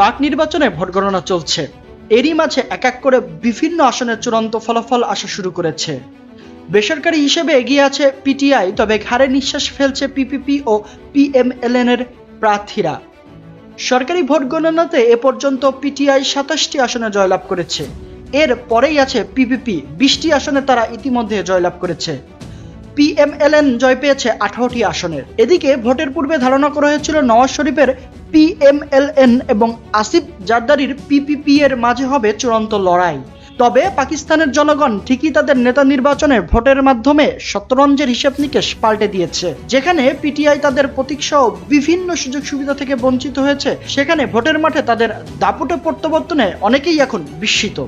পাক নির্বাচনে ভোট গণনা চলছে। এরই মাঝে এক এক করে বিভিন্ন আসনের চূড়ান্ত ফলাফল আসা শুরু করেছে। বেসরকারি হিসেবে এগিয়ে আছে পিটিআই, তবে ঘাড়ে নিঃশ্বাস ফেলছে পিপিপি ও পিএমএলএন এর প্রার্থীরা। সরকারি ভোট গণনাতে এ পর্যন্ত পিটিআই সাতাশটি আসনে জয়লাভ করেছে। এর পরেই আছে পিপিপি, বিশটি আসনে তারা ইতিমধ্যে জয়লাভ করেছে। পিএমএলএন জয় পেয়েছে আঠারোটি আসনের। এদিকে ভোটের পূর্বে ধারণা করা হয়েছিল নওয়াজ শরীফের পিএমএলএন এবং আসিফ জারদারির পিপিপি এর মাঝে হবে চূড়ান্ত লড়াই। তবে পাকিস্তানের জনগণ ঠিকই তাদের নেতা নির্বাচনে ভোটের মাধ্যমে শতরঞ্জের হিসেব নিকেশ পাল্টে দিয়েছে। যেখানে পিটিআই তাদের প্রতীক সহ বিভিন্ন সুযোগ সুবিধা থেকে বঞ্চিত হয়েছে, সেখানে ভোটের মাঠে তাদের দাপুটে প্রত্যাবর্তনে অনেকেই এখন বিস্মিত।